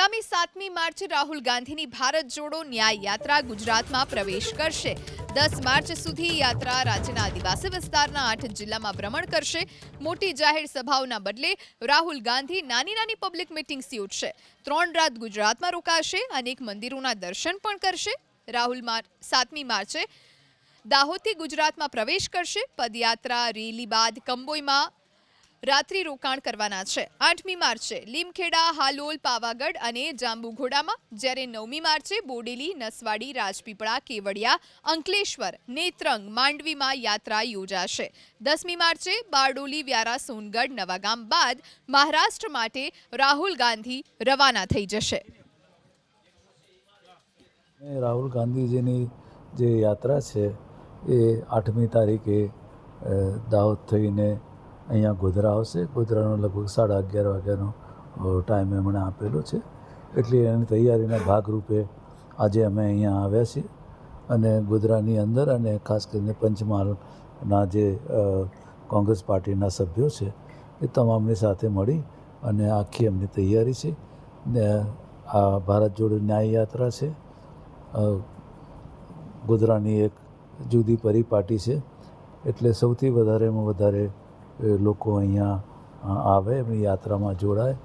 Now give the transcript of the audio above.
આગામી સાતમી માર્ચે રાહુલ ગાંધીની ભારત જોડો ન્યાય યાત્રા ગુજરાતમાં પ્રવેશ કરશે. દસ માર્ચ સુધી યાત્રા રાજ્યના આદિવાસી વિસ્તારના આઠ જિલ્લામાં ભ્રમણ કરશે. મોટી જાહેર સભાઓના બદલે રાહુલ ગાંધી નાની નાની પબ્લિક મિટિંગ્સ યોજશે ત્રણ રાત ગુજરાતમાં રોકાશે અનેક મંદિરોના દર્શન પણ કરશે. રાહુલ સાતમી માર્ચે દાહોદથી ગુજરાતમાં પ્રવેશ કરશે. પદયાત્રા, રેલી બાદ કંબોઈમાં રાત્રિ રોકાણ કરવાના છે. આઠમી માર્ચે લીમખેડા, હાલોલ, પાવાગઢ અને જાંબુઘોડામાં જ્યારે નવમી માર્ચે બોડેલી, નસવાડી, રાજપીપળા, કેવડિયા, અંકલેશ્વર, નેત્રંગ, માંડવીમાં યાત્રા યોજાશે. દસમી માર્ચે બારડોલી, વ્યારા, સોનગઢ, નવાગામ બાદ મહારાષ્ટ્ર માટે રાહુલ ગાંધી રવાના થઈ જશે. રાહુલ ગાંધીજીની જે યાત્રા છે એ આઠમી તારીખે દાહોદ થઈને અહીંયા ગોધરા આવશે. ગોધરાનો લગભગ સાડા અગિયાર વાગ્યાનો ટાઈમ એમણે આપેલો છે. એટલે એની તૈયારીના ભાગરૂપે આજે અમે અહીંયા આવ્યા છીએ અને ગોધરાની અંદર અને ખાસ કરીને પંચમહાલના જે કોંગ્રેસ પાર્ટીના સભ્યો છે એ તમામની સાથે મળી અને આખી એમની તૈયારી છે. ને આ ભારત જોડો ન્યાય યાત્રા છે. ગોધરાની એક જુદી પરિપાટી છે. એટલે સૌથી વધારેમાં વધારે લોકો અહીંયા આવે એમની યાત્રામાં જોડાય.